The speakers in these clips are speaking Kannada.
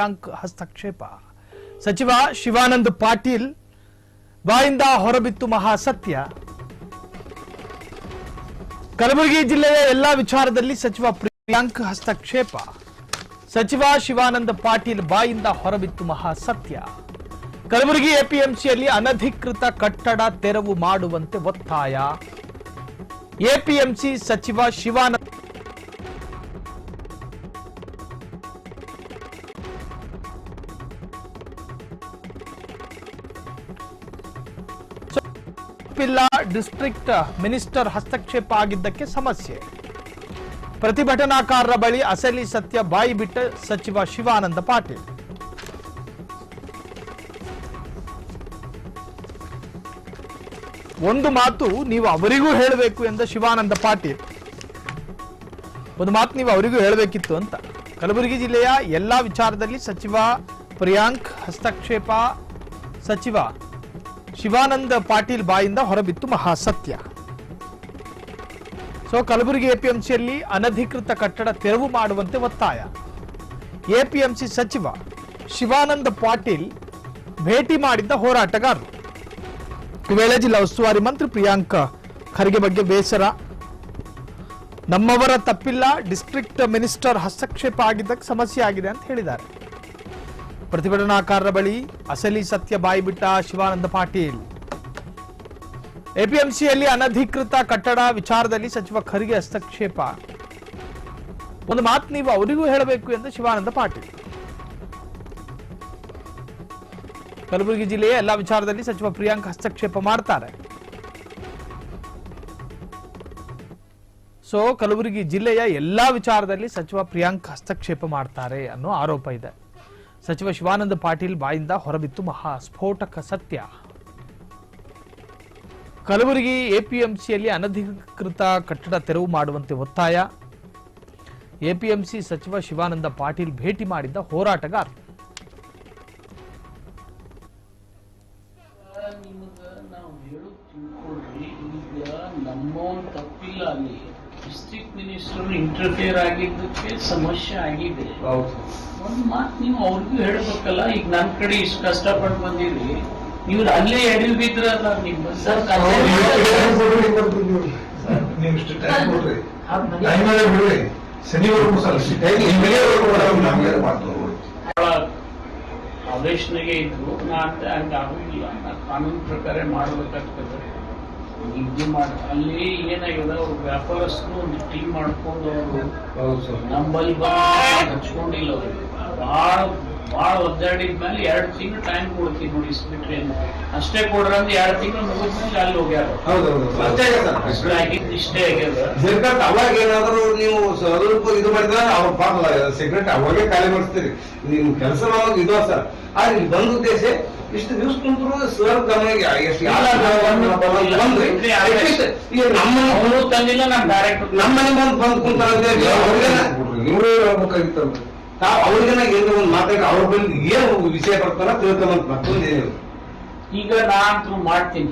ಬ್ಯಾಂಕ್ ಹಸ್ತಕ್ಷೇಪ. ಸಚಿವ ಶಿವಾನಂದ್ ಪಾಟೀಲ್ ಬಾಯಿಂದ ಹೊರಬಿತ್ತು ಮಹಾಸತ್ಯ. ಕಲಬುರಗಿ ಜಿಲ್ಲೆಯ ಎಲ್ಲಾ ವಿಚಾರದಲ್ಲಿ ಸಚಿವ ಪ್ರಿಯಾಂಕ್ ಹಸ್ತಕ್ಷೇಪ. ಸಚಿವ ಶಿವಾನಂದ ಪಾಟೀಲ್ ಬಾಯಿಂದ ಹೊರಬಿತ್ತು ಮಹಾಸತ್ಯ. ಕಲಬುರಗಿ ಎಪಿಎಂಸಿಯಲ್ಲಿ ಅನಧಿಕೃತ ಕಟ್ಟಡ ತೆರವು ಮಾಡುವಂತೆ ಒತ್ತಾಯ. ಎಪಿಎಂಸಿ ಸಚಿವ ಶಿವಾನಂದ ಪಿಲ್ಲ ಡಿಸ್ಟ್ರಿಕ್ಟ್ ಮಿನಿಸ್ಟರ್ ಹಸ್ತಕ್ಷೇಪ ಆಗಿದ್ದಕ್ಕೆ ಸಮಸ್ಯೆ. ಪ್ರತಿಭಟನಾಕಾರರ ಬಳಿ ಅಸಲಿ ಸತ್ಯ ಬಾಯಿ ಬಿಟ್ಟ ಸಚಿವ ಶಿವಾನಂದ ಪಾಟೀಲ್. ಒಂದು ಮಾತು ನೀವು ಅವರಿಗೂ ಹೇಳಬೇಕು ಎಂದ ಶಿವಾನಂದ ಪಾಟೀಲ್. ಒಂದು ಮಾತು ನೀವು ಅವರಿಗೂ ಹೇಳಬೇಕಿತ್ತು ಅಂತ. ಕಲಬುರಗಿ ಜಿಲ್ಲೆಯ ಎಲ್ಲಾ ವಿಚಾರದಲ್ಲಿ ಸಚಿವ ಪ್ರಿಯಾಂಕ್ ಹಸ್ತಕ್ಷೇಪ ಸಚಿವ ಶಿವಾನಂದ ಪಾಟೀಲ್ ಬಾಯಿಂದ ಹೊರಬಿತ್ತು ಮಹಾಸತ್ಯ. ಸೊ, ಕಲಬುರಗಿ ಎಪಿಎಂಸಿಯಲ್ಲಿ ಅನಧಿಕೃತ ಕಟ್ಟಡ ತೆರವು ಮಾಡುವಂತೆ ಒತ್ತಾಯ. ಎಪಿಎಂಸಿ ಸಚಿವ ಶಿವಾನಂದ ಪಾಟೀಲ್ ಭೇಟಿ ಮಾಡಿದ್ದ ಹೋರಾಟಗಾರರು. ಈ ವೇಳೆ ಜಿಲ್ಲಾ ಉಸ್ತುವಾರಿ ಮಂತ್ರಿ ಪ್ರಿಯಾಂಕ ಖರ್ಗೆ ಬಗ್ಗೆ ಬೇಸರ. ನಮ್ಮವರ ತಪ್ಪಿಲ್ಲ, ಡಿಸ್ಟ್ರಿಕ್ಟ್ ಮಿನಿಸ್ಟರ್ ಹಸ್ತಕ್ಷೇಪ ಆಗಿದ್ದಕ್ಕೆ ಸಮಸ್ಯೆ ಆಗಿದೆ ಅಂತ ಹೇಳಿದ್ದಾರೆ. ಪ್ರತಿಭಟನಾಕಾರರ ಬಳಿ ಅಸಲಿ ಸತ್ಯ ಬಾಯಿಬಿಟ್ಟ ಶಿವಾನಂದ ಪಾಟೀಲ್. ಎಪಿಎಂಸಿಯಲ್ಲಿ ಅನಧಿಕೃತ ಕಟ್ಟಡ ವಿಚಾರದಲ್ಲಿ ಸಚಿವ ಖರ್ಗೆ ಹಸ್ತಕ್ಷೇಪ. ಒಂದು ಮಾತು ನೀವು ಅವರಿಗೂ ಹೇಳಬೇಕು ಎಂದು ಶಿವಾನಂದ ಪಾಟೀಲ್. ಕಲಬುರಗಿ ಜಿಲ್ಲೆಯ ಎಲ್ಲಾ ವಿಚಾರದಲ್ಲಿ ಸಚಿವ ಪ್ರಿಯಾಂಕ್ ಹಸ್ತಕ್ಷೇಪ ಮಾಡ್ತಾರೆ. ಸೊ, ಕಲಬುರಗಿ ಜಿಲ್ಲೆಯ ಎಲ್ಲಾ ವಿಚಾರದಲ್ಲಿ ಸಚಿವ ಪ್ರಿಯಾಂಕ್ ಹಸ್ತಕ್ಷೇಪ ಮಾಡ್ತಾರೆ ಅನ್ನೋ ಆರೋಪ ಇದೆ. ಸಚಿವ ಶಿವಾನಂದ ಪಾಟೀಲ್ ಬಾಯಿಂದ ಹೊರಬಿತ್ತು ಮಹಾ ಸ್ಫೋಟಕ ಸತ್ಯ. ಕಲಬುರಗಿ ಎಪಿಎಂಸಿಯಲ್ಲಿ ಅನಧಿಕೃತ ಕಟ್ಟಡ ತೆರವು ಮಾಡುವಂತೆ ಒತ್ತಾಯ. ಎಪಿಎಂಸಿ ಸಚಿವ ಶಿವಾನಂದ ಪಾಟೀಲ್ ಭೇಟಿ ಮಾಡಿದ್ದ ಹೋರಾಟಗಾರ ಡಿಸ್ಟ್ರಿಕ್ಟ್ ಮಿನಿಸ್ಟರ್ ಇಂಟರ್ಫಿಯರ್ ಆಗಿದ್ದಕ್ಕೆ ಸಮಸ್ಯೆ ಆಗಿದೆ. ಒಂದ್ ಮಾತು ನೀವು ಅವ್ರಿಗೂ ಹೇಳ್ಬೇಕಲ್ಲ ಈಗ ನನ್ ಕಡೆ ಇಷ್ಟು ಕಷ್ಟಪಟ್ಟು ಬಂದಿರಿ ನೀವು ಅಲ್ಲೇ ಎಡಿಲ್ ಬಿದ್ರಲ್ಲ ನಿಮ್ಮ ಸರ್ ಆವೇಶನಾಗೆ ಇದ್ರು ನಾ ಅಂತ ಹಂಗ ಆಗೋದಿಲ್ಲ. ನಾ ಕಾನೂನು ಪ್ರಕಾರ ಮಾಡ್ಬೇಕಾಗ್ತದೆ. ನಿದ್ದೆ ಮಾಡ. ಅಲ್ಲಿ ಏನಾಗಿದೆ? ಅವ್ರು ವ್ಯಾಪಾರಸ್ಥರು ಒಂದು ಟೀಮ್ ಮಾಡ್ಕೊಂಡು ಅವರು ನಂಬಲ್ಲಿ ಬಂದು ಹಚ್ಕೊಂಡಿಲ್ಲ ಬಹಳ ಭಾಳ ಭಾಳ ಒದ್ದಾಡಿದ್ಮೇಲೆ ಎರಡು ತಿಂಗಳು ಟೈಮ್ ಕೊಡ್ತೀವಿ ನೋಡಿ ಇಸ್ಬಿಟ್ರೆ ಅಷ್ಟೇ ಕೊಡ್ರಂದ್ರೆ ಎರಡು ತಿಂಗಳು ಮುಗಿದ್ಮೇಲೆ ಅಲ್ಲಿ ಹೋಗ್ಯಾರ. ಇಷ್ಟೇ ಅವಾಗ ಏನಾದ್ರು ನೀವು ಸ್ವಲ್ಪ ಇದು ಮಾಡಿದ್ರೆ ಅವ್ರ ಪಾಪ ಸೆಕ್ರೆಟ್ ಅವಾಗೇ ಖಾಲಿ ಮಾಡಿಸ್ತೀರಿ. ನಿಮ್ ಕೆಲಸ ಅವಾಗ ಇದು ಸರ್. ಆದ್ರೆ ಇಲ್ಲಿ ಬಂದ ಉದ್ದೇಶ ಇಷ್ಟು ದಿವಸ ಕುಂತರು ಸರ್ ಗಮನಿಗೆ ಎಷ್ಟು ತಂದಿಲ್ಲ ನಾನು ಡೈರೆಕ್ಟ್ ನಮ್ಮ ಮನೆ ಬಂದು ಬಂದು ಕುಂತಾರೆ ಇವರೇ ಹೇಳ್ಬೇಕಾಗಿತ್ತು ಹೇಳ್ಬೇಕಾಗಿತ್ತಲ್ಲ ಅವ್ರಿಗೇನ ಅವ್ರಿಗೆನ ಏನಾದ್ರು ಒಂದು ಮಾತಾಡಿ ಅವ್ರ ಬಂದು ಏನು ವಿಷಯ ಬರ್ತಾರ ತಿಳ್ಕೊಂಬಂತ ಮತ್ತೊಂದು ಏನಿಲ್ಲ ಈಗ ನಾನು ಅಂತೂ ಮಾಡ್ತೀನಿ.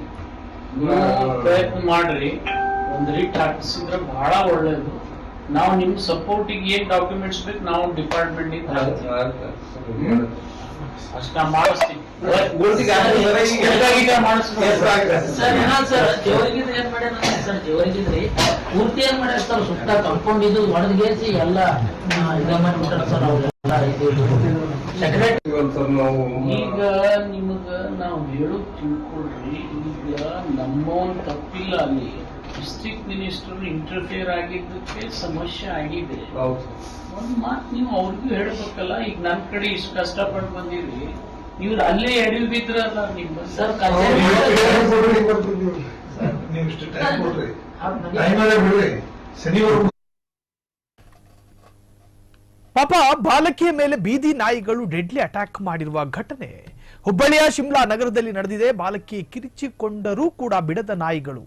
ಪ್ರಯತ್ನ ಮಾಡ್ರಿ. ಒಂದ್ ರಿಟ್ ಹಾಕಿಸಿದ್ರೆ ಬಹಳ ಒಳ್ಳೇದು. ನಾವು ನಿಮ್ ಸಪೋರ್ಟಿಗೆ ಏನ್ ಡಾಕ್ಯುಮೆಂಟ್ಸ್ ಬೇಕು ನಾವು ಡಿಪಾರ್ಟ್ಮೆಂಟ್ ಅಷ್ಟ ಸರ್ ಸರ್ ಏನ್ ಮಾಡ್ಯಾರ ಸರ್ ಪೂರ್ತಿ ಏನ್ ಮಾಡ್ಯಾರ ಸರ್ ಸುತ್ತ ಕಂಪೌಂಡ್ ಇದು ಒಡೆದ್ಗೇಸಿ ಎಲ್ಲ ಇದ ಮಾಡ್ಬಿಟ್ಟಾರ ಸರ್ ಅವ್ರೆಲ್ಲ ಸೆಕ್ರೆಟರಿ ಸರ್ ನಾವು ಈಗ ನಿಮಗ ನಾವು ಹೇಳು ತಿಳ್ಕೊಳ್ರಿ ಈಗ ನಮ್ಮ ತಪ್ಪಿಲ್ಲ ಅಲ್ಲಿ. ಡಿಸ್ಟ್ರಿಕ್ಟ್ ಮಿನಿಸ್ಟರ್ ಇಂಟರ್ಫಿಯರ್ ಆಗಿದ್ದಕ್ಕೆ ಸಮಸ್ಯೆ ಆಗಿದೆ. ಒಂದ್ ಮಾತು ನೀವು ಅವ್ರಿಗೂ ಹೇಳ್ಬೇಕಲ್ಲ ಈಗ ನನ್ ಕಡೆ ಇಷ್ಟು ಕಷ್ಟಪಟ್ಟು ಬಂದಿರಿ ನೀವು ಅಲ್ಲೇ ಎಡಿಲ್ ಬಿದ್ರಲ್ಲ ನಿಮ್ಮ ಸರ್ ನೀವು ಇಷ್ಟು ಟೈಮ್ ಕೊಡ್ರಿ. ಟೈಮ್ ಅಲ್ಲೇ ಬಿಡ್ರಿ. ಶನಿವಾರ ಪಾಪ ಬಾಲಕಿಯ ಮೇಲೆ ಬೀದಿ ನಾಯಿಗಳು ಡೆಡ್ಲಿ ಅಟ್ಯಾಕ್ ಮಾಡಿರುವ ಘಟನೆ. ಹುಬ್ಬಳ್ಳಿಯ ಶಿಮ್ಲಾ ನಗರದಲ್ಲಿ ನಡೆದಿದೆ. ಬಾಲಕಿ ಕಿರಿಚಿಕೊಂಡರೂ ಕೂಡ ಬಿಡದ ನಾಯಿಗಳು.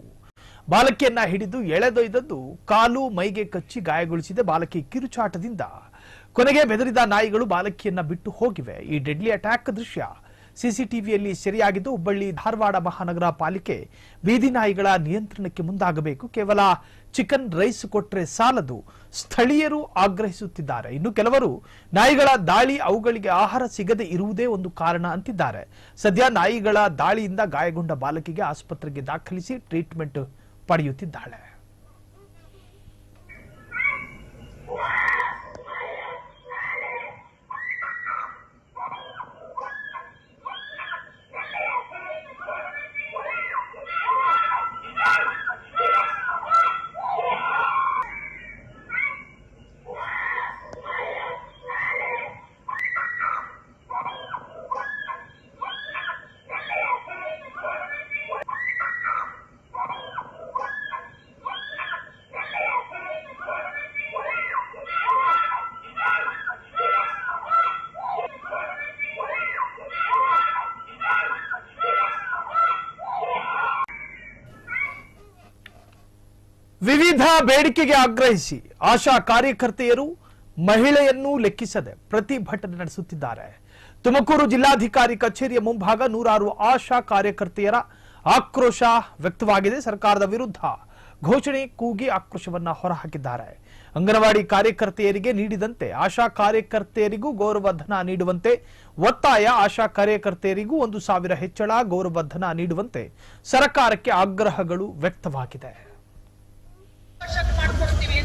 ಬಾಲಕಿಯನ್ನ ಹಿಡಿದು ಎಳೆದೊಯ್ದದ್ದು ಕಾಲು ಮೈಗೆ ಕಚ್ಚಿ ಗಾಯಗೊಳಿಸಿದೆ ಬಾಲಕಿ ಕಿರುಚಾಟದಿಂದ. ಕೊನೆಗೆ ಬೆದರಿದ ನಾಯಿಗಳು ಬಾಲಕಿಯನ್ನ ಬಿಟ್ಟು ಹೋಗಿವೆ. ಈ ಡೆಡ್ಲಿ ಅಟ್ಯಾಕ್ ದೃಶ್ಯ ಸಿಸಿಟಿವಿಯಲ್ಲಿ ಸೆರೆಯಾಗಿದ್ದು ಹುಬ್ಬಳ್ಳಿ ಧಾರವಾಡ ಮಹಾನಗರ ಪಾಲಿಕೆ ಬೀದಿ ನಾಯಿಗಳ ನಿಯಂತ್ರಣಕ್ಕೆ ಮುಂದಾಗಬೇಕು. ಕೇವಲ ಚಿಕನ್ ರೈಸ್ ಕೊಟ್ಟರೆ ಸಾಲದು. ಸ್ಥಳೀಯರು ಆಗ್ರಹಿಸುತ್ತಿದ್ದಾರೆ. ಇನ್ನು ಕೆಲವರು ನಾಯಿಗಳ ದಾಳಿ ಅವುಗಳಿಗೆ ಆಹಾರ ಸಿಗದೆ ಇರುವುದೇ ಒಂದು ಕಾರಣ ಅಂತಿದ್ದಾರೆ. ಸದ್ಯ ನಾಯಿಗಳ ದಾಳಿಯಿಂದ ಗಾಯಗೊಂಡ ಬಾಲಕಿಗೆ ಆಸ್ಪತ್ರೆಗೆ ದಾಖಲಿಸಿ ಟ್ರೀಟ್ಮೆಂಟ್ ಪಡೆಯುತ್ತಿದ್ದಾಳೆ. ವಿವಿಧ ಬೇಡಿಕೆಗೆ ಆಗ್ರಹಿಸಿ ಆಶಾ ಕಾರ್ಯಕರ್ತೆಯರು ಮಹಿಳೆಯನ್ನೂ ಲೆಕ್ಕಿಸದೆ ಪ್ರತಿಭಟನೆ ನಡೆಸುತ್ತಿದ್ದಾರೆ. ತುಮಕೂರು ಜಿಲ್ಲಾಧಿಕಾರಿ ಕಚೇರಿಯ ಮುಂಭಾಗ ನೂರಾರು ಆಶಾ ಕಾರ್ಯಕರ್ತೆಯರ ಆಕ್ರೋಶ ವ್ಯಕ್ತವಾಗಿದೆ. ಸರ್ಕಾರದ ವಿರುದ್ಧ ಘೋಷಣೆ ಕೂಗಿ ಆಕ್ರೋಶವನ್ನ ಹೊರಹಾಕಿದ್ದಾರೆ. ಅಂಗನವಾಡಿ ಕಾರ್ಯಕರ್ತೆಯರಿಗೆ ನೀಡಿದಂತೆ ಆಶಾ ಕಾರ್ಯಕರ್ತೆಯರಿಗೂ ಗೌರವಧನ ನೀಡುವಂತೆ, ಒತ್ತಾಯ ಆಶಾ ಕಾರ್ಯಕರ್ತೆಯರಿಗೂ ಒಂದು ಸಾವಿರ ಹೆಚ್ಚಳ ಗೌರವಧನ ನೀಡುವಂತೆ ಸರ್ಕಾರಕ್ಕೆ ಆಗ್ರಹಗಳು ವ್ಯಕ್ತವಾಗಿದೆ. ಮಾಡ್ಕೊಡ್ತೀವಿ.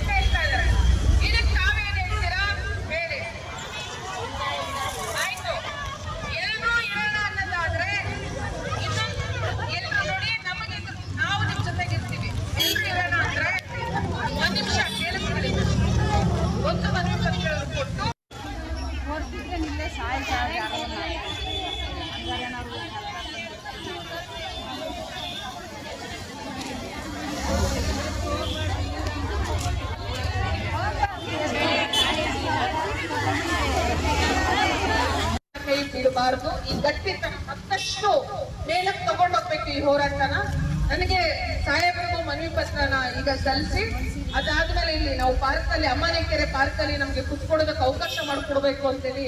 ಬಿಡಬಾರ್ದು ಈ ಗಟ್ಟಿತನ ಮತ್ತಷ್ಟು ಮೇಲಕ್ಕೆ ತಗೊಂಡೋಗ್ಬೇಕು ಈ ಹೋರಾಟನ. ನನಗೆ ಸಾಹೇಬರಿಗೂ ಮನವಿ ಪತ್ರನ ಈಗ ಸಲ್ಲಿಸಿ, ಅದಾದ್ಮೇಲೆ ಇಲ್ಲಿ ನಾವು ಪಾರ್ಕ್ ಅಲ್ಲಿ ಅಮ್ಮನೆಕೆರೆ ಪಾರ್ಕ್ ಅಲ್ಲಿ ನಮ್ಗೆ ಕುತ್ಕೊಳ್ಳೋದಕ್ಕೆ ಅವಕಾಶ ಮಾಡಿಕೊಡ್ಬೇಕು ಅಂತೇಳಿ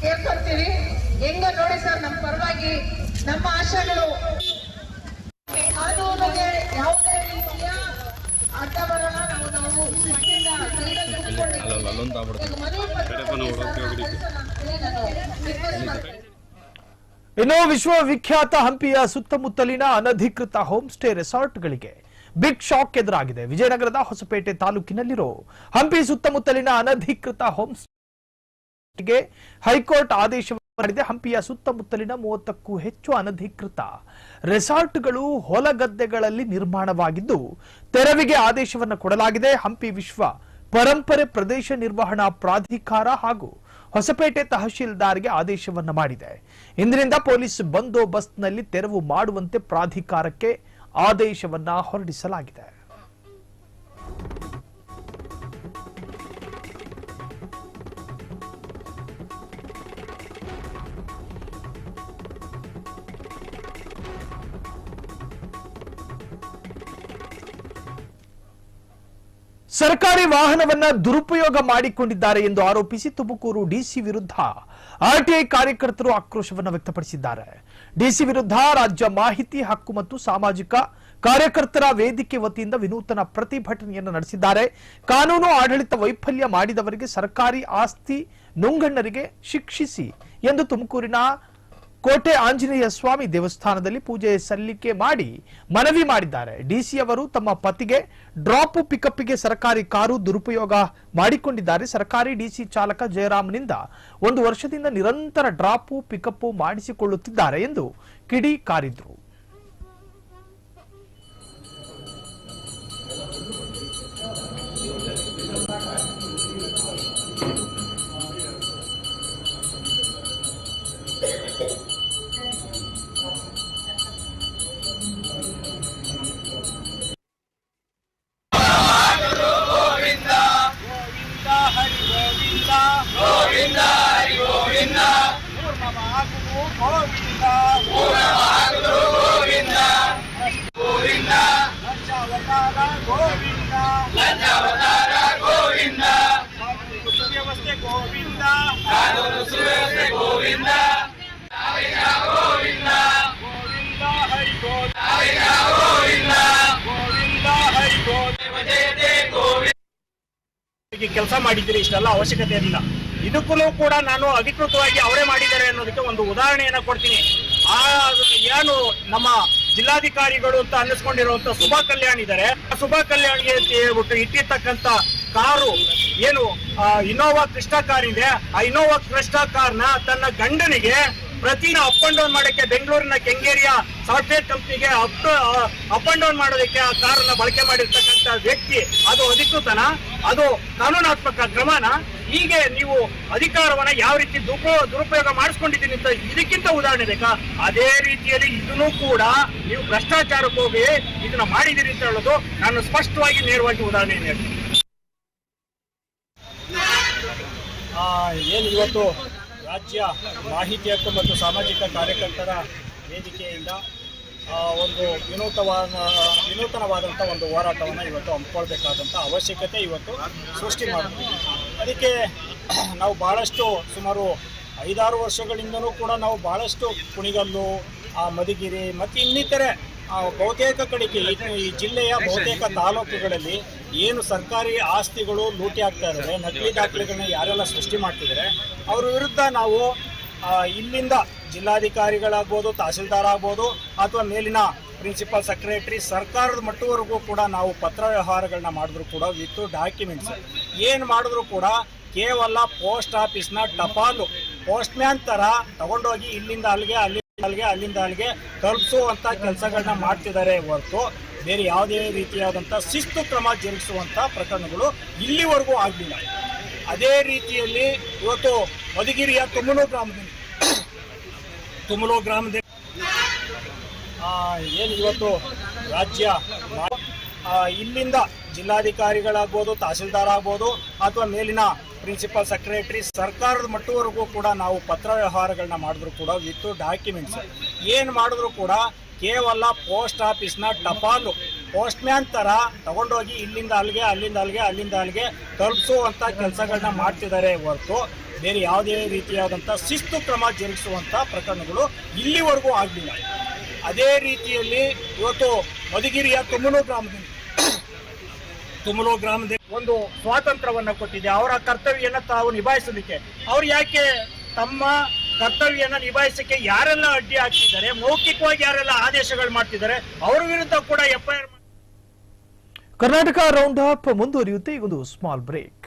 ಕೇಳ್ಕೊಂತೀವಿ ಹೆಂಗ ನೋಡಿ ಸರ್ ನಮ್ಮ ಪರವಾಗಿ ನಮ್ಮ ಆಶಯಗಳು ಯಾವುದೇ ರೀತಿಯ ಬರೋಣ ನಾವು ನಾವು ಇನ್ನು ವಿಶ್ವವಿಖ್ಯಾತ ಹಂಪಿಯ ಸುತ್ತಮುತ್ತಲಿನ ಅನಧಿಕೃತ ಹೋಮ್ ಸ್ಟೇ ರೆಸಾರ್ಟ್ಗಳಿಗೆ ಬಿಗ್ ಶಾಕ್ ಎದುರಾಗಿದೆ. ವಿಜಯನಗರದ ಹೊಸಪೇಟೆ ತಾಲೂಕಿನಲ್ಲಿರೋ ಹಂಪಿ ಸುತ್ತಮುತ್ತಲಿನ ಅನಧಿಕೃತ ಹೋಮ್ ಸ್ಟೇಗೆ ಹೈಕೋರ್ಟ್ ಆದೇಶ ಮಾಡಿದೆ. ಹಂಪಿಯ ಸುತ್ತಮುತ್ತಲಿನ ಮೂವತ್ತಕ್ಕೂ ಹೆಚ್ಚು ಅನಧಿಕೃತ ರೆಸಾರ್ಟ್ಗಳು ಹೊಲಗದ್ದೆಗಳಲ್ಲಿ ನಿರ್ಮಾಣವಾಗಿದ್ದು, ತೆರವಿಗೆ ಆದೇಶವನ್ನು ಕೊಡಲಾಗಿದೆ. ಹಂಪಿ ವಿಶ್ವ ಪರಂಪರೆ ಪ್ರದೇಶ ನಿರ್ವಹಣಾ ಪ್ರಾಧಿಕಾರ ಹಾಗೂ ಹೊಸಪೇಟೆ ತಹಶೀಲ್ದಾರ್ಗೆ ಆದೇಶವನ್ನ ಮಾಡಿದೆ. ಇಂದಿನಿಂದ ಪೊಲೀಸ್ ಬಂದೋಬಸ್ತ್ನಲ್ಲಿ ತೆರವು ಮಾಡುವಂತೆ ಪ್ರಾಧಿಕಾರಕ್ಕೆ ಆದೇಶವನ್ನ ಹೊರಡಿಸಲಾಗಿದೆ. ಸರ್ಕಾರಿ ವಾಹನವನ್ನ ದುರುಪಯೋಗ ಮಾಡಿಕೊಂಡಿದ್ದಾರೆ ಎಂದು ಆರೋಪಿಸಿ ತುಮಕೂರು ಡಿಸಿ ವಿರುದ್ಧ ಆರ್ಟಿಐ ಕಾರ್ಯಕರ್ತರು ಆಕ್ರೋಶವನ್ನು ವ್ಯಕ್ತಪಡಿಸಿದ್ದಾರೆ. ಡಿಸಿ ವಿರುದ್ಧ ರಾಜ್ಯ ಮಾಹಿತಿ, ಹಕ್ಕು ಮತ್ತು ಸಾಮಾಜಿಕ ಕಾರ್ಯಕರ್ತರ ವೇದಿಕೆ ವತಿಯಿಂದ ವಿನೂತನ ಪ್ರತಿಭಟನೆಯನ್ನು ನಡೆಸಿದ್ದಾರೆ. ಕಾನೂನು ಆಡಳಿತ ವೈಫಲ್ಯ ಮಾಡಿದವರಿಗೆ ಸರ್ಕಾರಿ ಆಸ್ತಿ ನುಂಗಣ್ಣರಿಗೆ ಶಿಕ್ಷಿಸಿ ಎಂದು ತುಮಕೂರಿನ ಕೋಟೆ ಆಂಜನೇಯ ಸ್ವಾಮಿ ದೇವಸ್ಥಾನದಲ್ಲಿ ಪೂಜೆ ಸಲ್ಲಿಕೆ ಮಾಡಿ ಮನವಿ ಮಾಡಿದ್ದಾರೆ. ಡಿಸಿ ಅವರು ತಮ್ಮ ಪತಿಗೆ ಡ್ರಾಪ್ ಪಿಕಪ್ಗೆ ಸರ್ಕಾರಿ ಕಾರು ದುರುಪಯೋಗ ಮಾಡಿಕೊಂಡಿದ್ದಾರೆ. ಸರ್ಕಾರಿ ಡಿಸಿ ಚಾಲಕ ಜಯರಾಮ್ನಿಂದ ಒಂದು ವರ್ಷದಿಂದ ನಿರಂತರ ಡ್ರಾಪ್ ಪಿಕಪ್ ಮಾಡಿಸಿಕೊಳ್ಳುತ್ತಿದ್ದಾರೆ ಎಂದು ಕಿಡಿ ಕಾರಿದ್ರು. ಕೆಲಸ ಮಾಡಿದ್ದೀರಿ, ಇಷ್ಟೆಲ್ಲ ಅವಶ್ಯಕತೆ ಇಲ್ಲ. ಇದಕ್ಕೂ ಕೂಡ ನಾನು ಅಧಿಕೃತವಾಗಿ ಅವರೇ ಮಾಡಿದ್ದಾರೆ ಅನ್ನೋದಕ್ಕೆ ಒಂದು ಉದಾಹರಣೆಯನ್ನು ಕೊಡ್ತೀನಿ. ಆ, ಏನು ನಮ್ಮ ಜಿಲ್ಲಾಧಿಕಾರಿಗಳು ಅಂತ ಅನ್ನಿಸ್ಕೊಂಡಿರುವಂತ ಸುಭಾ ಕಲ್ಯಾಣ್ ಇದ್ದಾರೆ. ಆ ಸುಭಾ ಕಲ್ಯಾಣ್ಗೆ ಹೇಳ್ಬಿಟ್ಟು ಇಟ್ಟಿರ್ತಕ್ಕಂತ ಕಾರು ಏನು ಇನೋವಾ ಕ್ರಿಸ್ಟಾ ಕಾರ್ ಇದೆ. ಆ ಇನೋವಾ ಕ್ರಿಸ್ಟಾ ಕಾರ್ನ ತನ್ನ ಗಂಡನಿಗೆ ಪ್ರತಿನ ಅಪ್ ಅಂಡ್ ಡೌನ್ ಮಾಡಕ್ಕೆ ಬೆಂಗಳೂರಿನ ಕೆಂಗೇರಿಯ ಸಾಫ್ಟ್ವೇರ್ ಕಂಪ್ನಿಗೆ ಅಪ್ ಅಪ್ ಅಂಡ್ ಡೌನ್ ಮಾಡೋದಕ್ಕೆ ಆ ಕಾರನ್ನ ಬಳಕೆ ಮಾಡಿರ್ತಕ್ಕಂಥ ವ್ಯಕ್ತಿ. ಅದು ಅಧಿಕೃತನ, ಅದು ಕಾನೂನಾತ್ಮಕ ಕ್ರಮನ. ಹೀಗೆ ನೀವು ಅಧಿಕಾರವನ್ನ ಯಾವ ರೀತಿ ದುರುಪಯೋಗ ದುರುಪಯೋಗ ಮಾಡಿಸ್ಕೊಂಡಿದ್ದೀನಿ ಅಂತ ಇದಕ್ಕಿಂತ ಉದಾಹರಣೆ ಬೇಕಾ? ಅದೇ ರೀತಿಯಲ್ಲಿ ಇದನ್ನು ಕೂಡ ನೀವು ಭ್ರಷ್ಟಾಚಾರಕ್ಕೆ ಹೋಗಿ ಇದನ್ನ ಮಾಡಿದಿರಿ ಅಂತ ಹೇಳೋದು ನಾನು ಸ್ಪಷ್ಟವಾಗಿ ನೇರವಾಗಿ ಉದಾಹರಣೆ ಹೇಳ್ತೀನಿ. ಏನು ಇವತ್ತು ರಾಜ್ಯ ಮಾಹಿತಿ ಹಕ್ಕು ಮತ್ತು ಸಾಮಾಜಿಕ ಕಾರ್ಯಕರ್ತರ ವೇದಿಕೆಯಿಂದ ಒಂದು ವಿನೂತವಾದ ವಿನೂತನವಾದಂಥ ಒಂದು ಹೋರಾಟವನ್ನು ಇವತ್ತು ಹಮ್ಮಿಕೊಳ್ಬೇಕಾದಂಥ ಅವಶ್ಯಕತೆ ಇವತ್ತು ಸೃಷ್ಟಿ ಮಾಡ್ತೀವಿ ಅದಕ್ಕೆ ನಾವು ಭಾಳಷ್ಟು ಸುಮಾರು ಐದಾರು ವರ್ಷಗಳಿಂದಲೂ ಕೂಡ ನಾವು ಭಾಳಷ್ಟು ಕುಣಿಗಲ್ಲು ಮಧುಗಿರಿ ಮತ್ತು ಇನ್ನಿತರೆ ಬಹುತೇಕ ಕಡೆಗೆ ಈ ಜಿಲ್ಲೆಯ ಬಹುತೇಕ ತಾಲೂಕುಗಳಲ್ಲಿ ಏನು ಸರ್ಕಾರಿ ಆಸ್ತಿಗಳು ಲೂಟಿ ಆಗ್ತಾ ಇದ್ದಾರೆ ನಕಲಿ ದಾಖಲೆಗಳನ್ನ ಯಾರೆಲ್ಲ ಸೃಷ್ಟಿ ಮಾಡ್ತಿದ್ದಾರೆ ಅವ್ರ ವಿರುದ್ಧ ನಾವು ಇಲ್ಲಿಂದ ಜಿಲ್ಲಾಧಿಕಾರಿಗಳಾಗ್ಬೋದು ತಹಸೀಲ್ದಾರ್ ಆಗ್ಬೋದು ಅಥವಾ ಮೇಲಿನ ಪ್ರಿನ್ಸಿಪಲ್ ಸೆಕ್ರೆಟರಿ ಸರ್ಕಾರದ ಮಟ್ಟವರೆಗೂ ಕೂಡ ನಾವು ಪತ್ರ ವ್ಯವಹಾರಗಳನ್ನ ಮಾಡಿದ್ರು ಕೂಡ ವಿತ್ ಡಾಕ್ಯುಮೆಂಟ್ಸ್. ಏನು ಮಾಡಿದ್ರು ಕೂಡ ಕೇವಲ ಪೋಸ್ಟ್ ಆಫೀಸ್ನ ಟಪಾಲು ಪೋಸ್ಟ್ ಮ್ಯಾನ್ ಥರ ತಗೊಂಡೋಗಿ ಇಲ್ಲಿಂದ ಅಲ್ಲಿಗೆ ಅಲ್ಲಿ ಅಲ್ಲಿಗೆ ಅಲ್ಲಿಂದ ಅಲ್ಲಿಗೆ ತಲುಪಿಸುವಂಥ ಕೆಲಸಗಳನ್ನ ಮಾಡ್ತಿದ್ದಾರೆ ಹೊರತು ಬೇರೆ ಯಾವುದೇ ರೀತಿಯಾದಂಥ ಶಿಸ್ತು ಕ್ರಮ ಜರುಗಿಸುವಂಥ ಪ್ರಕರಣಗಳು ಇಲ್ಲಿವರೆಗೂ ಆಗಲಿಲ್ಲ. ಅದೇ ರೀತಿಯಲ್ಲಿ ಇವತ್ತು ಮಧುಗಿರಿಯ ತುಮಲು ಗ್ರಾಮದಲ್ಲಿ ತುಮಲು ಗ್ರಾಮದಲ್ಲಿ ಏನು ಇವತ್ತು ರಾಜ್ಯ ಇಲ್ಲಿಂದ ಜಿಲ್ಲಾಧಿಕಾರಿಗಳಾಗ್ಬೋದು ತಹಸೀಲ್ದಾರ್ ಆಗ್ಬೋದು ಅಥವಾ ಮೇಲಿನ ಪ್ರಿನ್ಸಿಪಲ್ ಸೆಕ್ರೆಟರಿ, ಸರ್ಕಾರದ ಮಟ್ಟವರೆಗೂ ಕೂಡ ನಾವು ಪತ್ರ ವ್ಯವಹಾರಗಳನ್ನ ಮಾಡಿದ್ರು ಕೂಡ, ವಿತ್ ಡಾಕ್ಯುಮೆಂಟ್ಸ್. ಏನು ಮಾಡಿದ್ರು ಕೂಡ ಕೇವಲ ಪೋಸ್ಟ್ ಆಫೀಸ್ನ ಟಪಾಲು. ಪೋಸ್ಟ್ ಮ್ಯಾನ್ ಥರ ತಗೊಂಡೋಗಿ ಇಲ್ಲಿಂದ ಅಲ್ಲಿಗೆ, ಅಲ್ಲಿಂದ ಅಲ್ಲಿಗೆ ಅಲ್ಲಿಂದ ಅಲ್ಲಿಗೆ ತಲುಪಿಸುವಂಥ ಕೆಲಸಗಳನ್ನ ಮಾಡ್ತಿದ್ದಾರೆ ಹೊರತು ಬೇರೆ ಯಾವುದೇ ರೀತಿಯಾದಂಥ ಶಿಸ್ತು ಕ್ರಮ ಜರುಗಿಸುವಂಥ ಪ್ರಕರಣಗಳು ಇಲ್ಲಿವರೆಗೂ ಆಗಲಿಲ್ಲ. ಅದೇ ರೀತಿಯಲ್ಲಿ ಇವತ್ತು ಮಧುಗಿರಿಯ ತುಮಲು ಗ್ರಾಮದಲ್ಲಿ ತುಮಲು ಗ್ರಾಮದಲ್ಲಿ ಒಂದು ಸ್ವಾತಂತ್ರ್ಯವನ್ನು ಕೊಟ್ಟಿದೆ. ಅವರ ಕರ್ತವ್ಯನ ತಾವು ನಿಭಾಯಿಸಲಿಕ್ಕೆ. ಅವ್ರು ಯಾಕೆ ತಮ್ಮ ಕರ್ತವ್ಯನ ನಿಭಾಯಿಸಕ್ಕೆ ಯಾರೆಲ್ಲ ಅಡ್ಡಿ ಹಾಕ್ತಿದ್ದಾರೆ ಮೌಖಿಕವಾಗಿ ಯಾರೆಲ್ಲ ಆದೇಶಗಳು ಮಾಡ್ತಿದ್ದಾರೆ, ಅವರ ವಿರುದ್ಧ ಕೂಡ ಎಫ್ಐಆರ್ ಕರ್ನಾಟಕ ರೌಂಡ್ ಅಪ್ ಮುಂದುವರಿಯುತ್ತೆ ಈಗೊಂದು ಸ್ಮಾಲ್ ಬ್ರೇಕ್